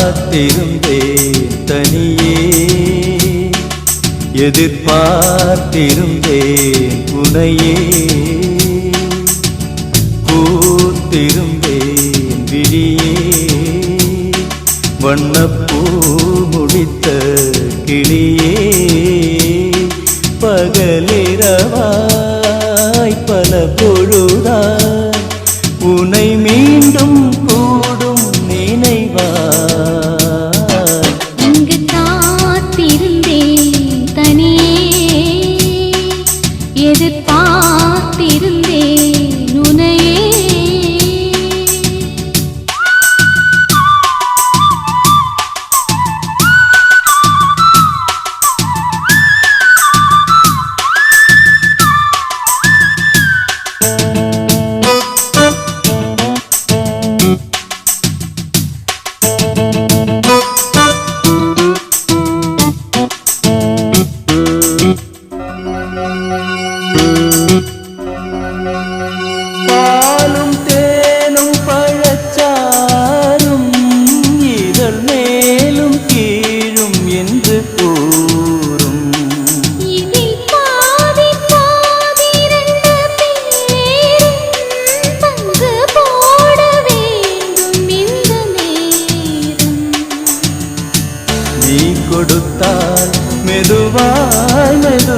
காத்திருந்தேன் தனியே எதிர்பார்த்திருந்தேன் உனையே. கூத்திருந்தேன் விழியே. வண்ணப்பூ முடித்த கிளியே. பகலிரவாய் பல பொழுதாய். உனை மீண்டும் கூடும் நினைவாய். பார்த்தால் மெதுவாய் மெது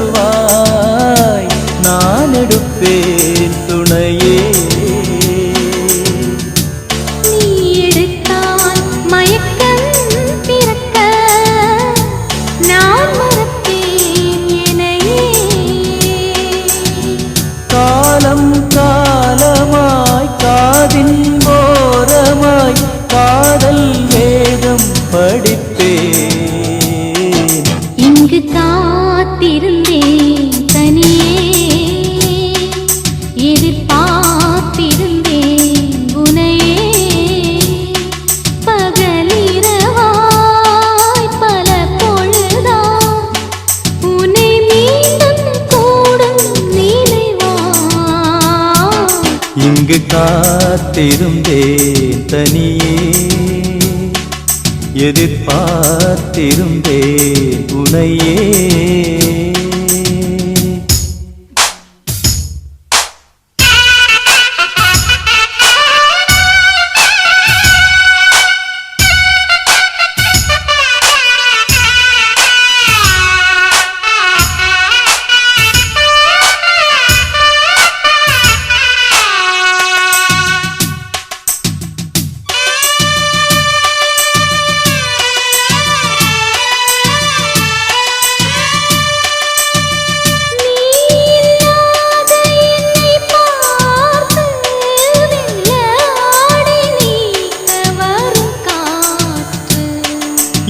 காத்திருந்தேன் தனியே. எதிர்பார்த்திருந்தேன் உனையே. பகலிரவாய் பல பொழுதா உன்னை மீண்டும் கூடும் நினைவா இங்கு காத்திருந்தேன் தனியே. எதிர்பார்த்திருந்தேன் உனையே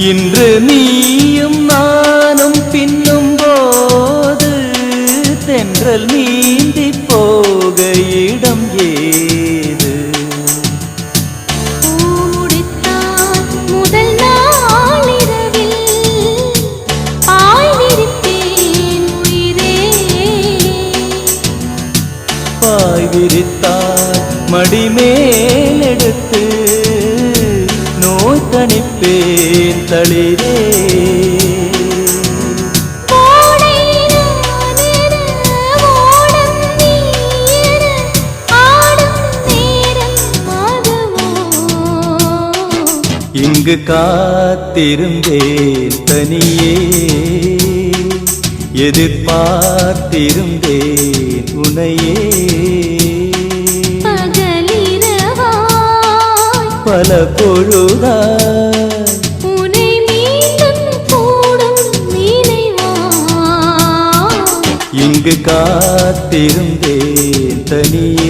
இன்று நீயும் நானும் பின்னும் போது தென்றல் நீந்தி போக இடம் ஏது? முதல் நாளிரவில் பாய் விரிப்பேன் உயிரே. பாய் விரித்தால் கணிப்பேன் தளிரே. இங்கு காத்திருந்தேன் தனியே. எதிர்பார்த்திருந்தேன் உனையே. பல பொழுதாய் உனை மீண்டும் கூடும் இங்கு காத்திருந்தேன் தனியே.